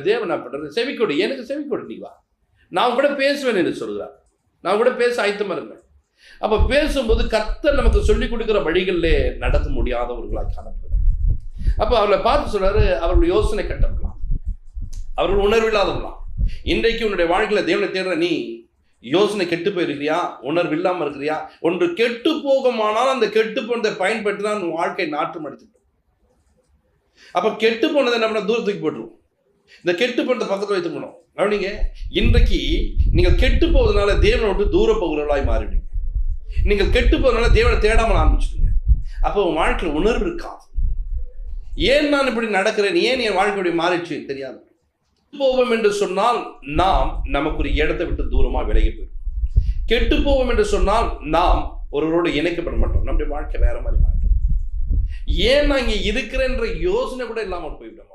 தேவன் என்ன பண்ணுறது செவிக்கொடு எனக்கு செவிக்கொடு நீ வா. நான் கூட பேசுவேன் என்று சொல்கிறார். நான் கூட பேச ஆயத்தமாக இருந்தேன் அப்போ பேசும்போது கர்த்தர் நமக்கு சொல்லிக் கொடுக்கிற வழிகளிலே நடக்க முடியாதவர்களாக காணப்படுறாங்க அப்போ அவர்களை பார்த்து சொல்றாரு அவர்கள் யோசனை கட்டப்படலாம். அவர்கள் உணர்வில்லாதவர்களாம் இன்றைக்கு உன்னுடைய வாழ்க்கையில் தேவனை தேடுற நீ யோசனை கெட்டு போயிருக்கிறியா? உணர்வு இல்லாமல் இருக்கிறியா? ஒன்று கெட்டு போகுமானால் அந்த கெட்டு போனதை பயன்பட்டு தான் உன் வாழ்க்கை நாற்றம் அடிச்சுட்டு அப்போ கெட்டு போனதை நம்ம தூரத்துக்கு போட்டுருவோம் இந்த கெட்டு போனதை பக்கத்தில் வைத்துக்கணும் கவனிங்க இன்றைக்கு நீங்கள் கெட்டு போவதனால தேவனை விட்டு தூர பகுதிகளாய் மாறிடுங்க நீங்கள் கெட்டு போவதனால தேவனை தேடாமல் ஆரம்பிச்சிடுங்க அப்போ உன் வாழ்க்கையில் உணர்வு இருக்காது ஏன் நான் இப்படி நடக்கிறேன்? ஏன் என் வாழ்க்கை இப்படி மாறிடுச்சு? தெரியாது. போவோம் என்று சொன்னால் நாம் நமக்கு ஒரு இடத்தை விட்டு தூரமா விலகி போயிடும் கெட்டு போவோம் என்று சொன்னால் நாம் ஒருவரோடு இணைக்கப்பட மாட்டோம். நம்முடைய வாழ்க்கை வேற மாதிரி மாறிடும். ஏன் நான் இங்க இருக்கிறேன்ற யோசனை கூட இல்லாமல் போய்விடும்.